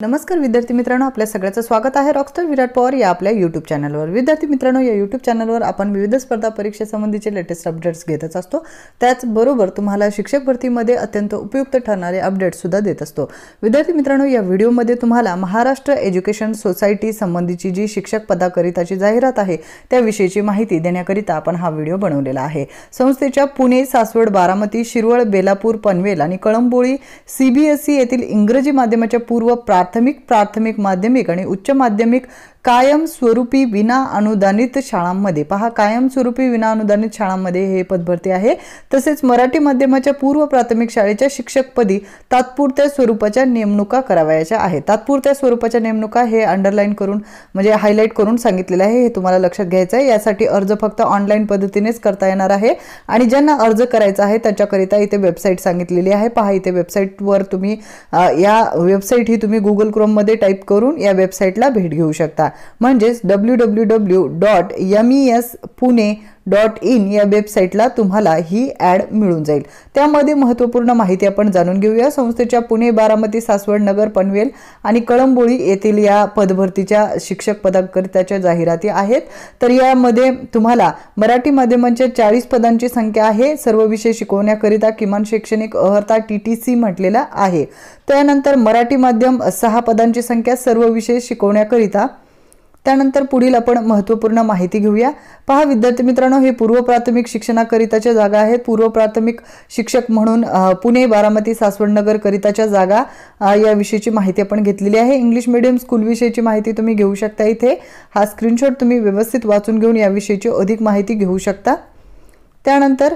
नमस्कार विद्यार्थी मित्रांनो आपल्या सगळ्याचं स्वागत आहे रॉकस्टर विराट पवार या आपल्या यूट्यूब चॅनलवर विद्यार्थी मित्रांनो या यूट्यूब चॅनलवर आपण विविध स्पर्धा परीक्षेसंबंधीचे लेटेस्ट अपडेट्स घेतच असतो. त्याचबरोबर तुम्हाला शिक्षक भरतीमध्ये अत्यंत उपयुक्त ठरणारे अपडेट्ससुद्धा देत असतो. विद्यार्थी मित्रांनो या व्हिडिओमध्ये तुम्हाला महाराष्ट्र एज्युकेशन सोसायटी संबंधीची जी शिक्षक पदाकरिताची जाहिरात आहे त्याविषयीची माहिती देण्याकरिता आपण हा व्हिडिओ बनवलेला आहे. संस्थेच्या पुणे सासवड बारामती शिरवळ बेलापूर पनवेल आणि कळंबोळी सीबीएसई येथील इंग्रजी माध्यमाच्या पूर्व प्राथमिक प्राथमिक माध्यमिक आणि उच्च माध्यमिक कायमस्वरूपी विना अनुदानित शाळांमध्ये. पहा कायमस्वरूपी विना अनुदानित शाळांमध्ये हे पदभरती आहे. तसेच मराठी माध्यमाच्या पूर्व प्राथमिक शाळेच्या शिक्षकपदी तात्पुरत्या स्वरूपाच्या नेमणुका करावयाच्या आहेत. तात्पुरत्या स्वरूपाच्या नेमणुका हे अंडरलाईन करून म्हणजे हायलाईट करून सांगितलेलं आहे. हे तुम्हाला लक्षात घ्यायचं आहे. यासाठी अर्ज फक्त ऑनलाईन पद्धतीनेच करता येणार आहे. आणि ज्यांना अर्ज करायचा आहे त्याच्याकरिता इथे वेबसाईट सांगितलेली आहे. पहा इथे वेबसाईटवर तुम्ही या वेबसाईट ही तुम्ही गुगल क्रोममध्ये टाईप करून या वेबसाईटला भेट घेऊ शकता. म्हणजेच W W W dot M E S Pune dot in या वेबसाईटला तुम्हाला ही ॲड मिळून जाईल. त्यामध्ये महत्त्वपूर्ण माहिती आपण जाणून घेऊया. संस्थेच्या पुणे बारामती सासवड नगर पनवेल आणि कळंबोळी येथील या पदभरतीच्या शिक्षक पदाकरिताच्या जाहिराती आहेत. तर यामध्ये तुम्हाला मराठी माध्यमांच्या चाळीस पदांची संख्या आहे. सर्व विषय शिकवण्याकरिता किमान शैक्षणिक अर्हता टी टी सी म्हटलेला आहे. त्यानंतर मराठी माध्यम सहा पदांची संख्या सर्व विषय शिकवण्याकरिता त्यानंतर पुढील आपण महत्त्वपूर्ण माहिती घेऊया. पहा विद्यार्थी मित्रांनो हे पूर्व प्राथमिक शिक्षणाकरिताच्या जागा आहेत. पूर्व प्राथमिक शिक्षक म्हणून पुणे बारामती सासवडनगर करिताच्या जागा याविषयीची माहिती आपण घेतलेली आहे. इंग्लिश मिडियम स्कूलविषयीची माहिती तुम्ही घेऊ शकता इथे. हा स्क्रीनशॉट तुम्ही व्यवस्थित वाचून घेऊन याविषयीची अधिक माहिती घेऊ शकता. त्यानंतर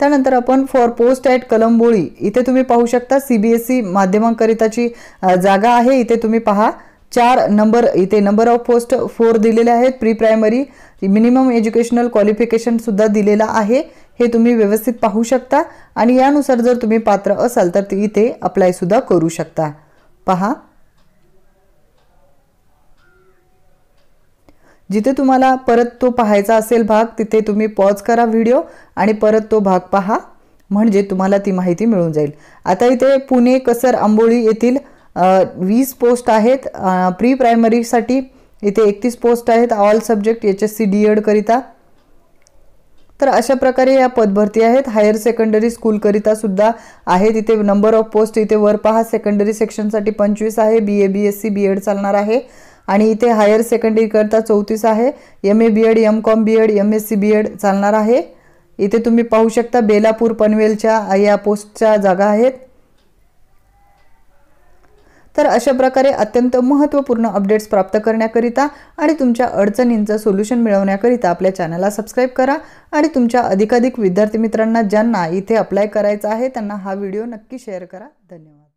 त्यानंतर आपण फॉर पोस्ट ॲट कलंबोळी. इथे तुम्ही पाहू शकता सी बी एस ई माध्यमांकरिताची जागा आहे. इथे तुम्ही पहा चार नंबर इथे नंबर ऑफ पोस्ट फोर दिलेले आहेत. प्री प्रायमरी मिनिमम एज्युकेशनल क्वालिफिकेशनसुद्धा दिलेला दिलेलं आहे. हे तुम्ही व्यवस्थित पाहू शकता. आणि यानुसार जर तुम्ही पात्र असाल तर इथे अप्लायसुद्धा करू शकता. पहा. जिथे तुम्हाला परत तो पाहायचा असेल भाग तिथे तुम्ही पॉज करा व्हिडिओ आणि परत तो भाग पहा. म्हणजे तुम्हाला ती माहिती मिळून जाईल. आता इथे पुणे कसर आंबोळी येथील वीस पोस्ट आहेत. प्री प्रायमरीसाठी इथे एकतीस पोस्ट आहेत. All subject H S C D एडकरिता तर अशा प्रकारे या पदभरती आहेत. हायर सेकंडरी स्कूलकरिता सुद्धा आहेत. इथे नंबर ऑफ पोस्ट इथे वर पहा. सेकंडरी सेक्शनसाठी पंचवीस आहे. B A B S C B Ed चालणार आहे. आणि इथे हायर सेकंडरी करता चौतीस आहे. M A B Ed M Com B Ed M S C B Ed चालणार आहे. इथे तुम्ही पाहू शकता बेलापूर पनवेलच्या या पोस्टच्या जागा आहेत. तर अशा प्रकारे अत्यंत महत्त्वपूर्ण अपडेट्स प्राप्त करण्याकरिता आणि तुमच्या अडचणींचं सोल्युशन मिळवण्याकरिता आपल्या चॅनलला सबस्क्राईब करा आणि तुमच्या अधिकाधिक विद्यार्थी मित्रांना ज्यांना इथे अप्लाय करायचं आहे त्यांना हा व्हिडिओ नक्की शेअर करा. धन्यवाद.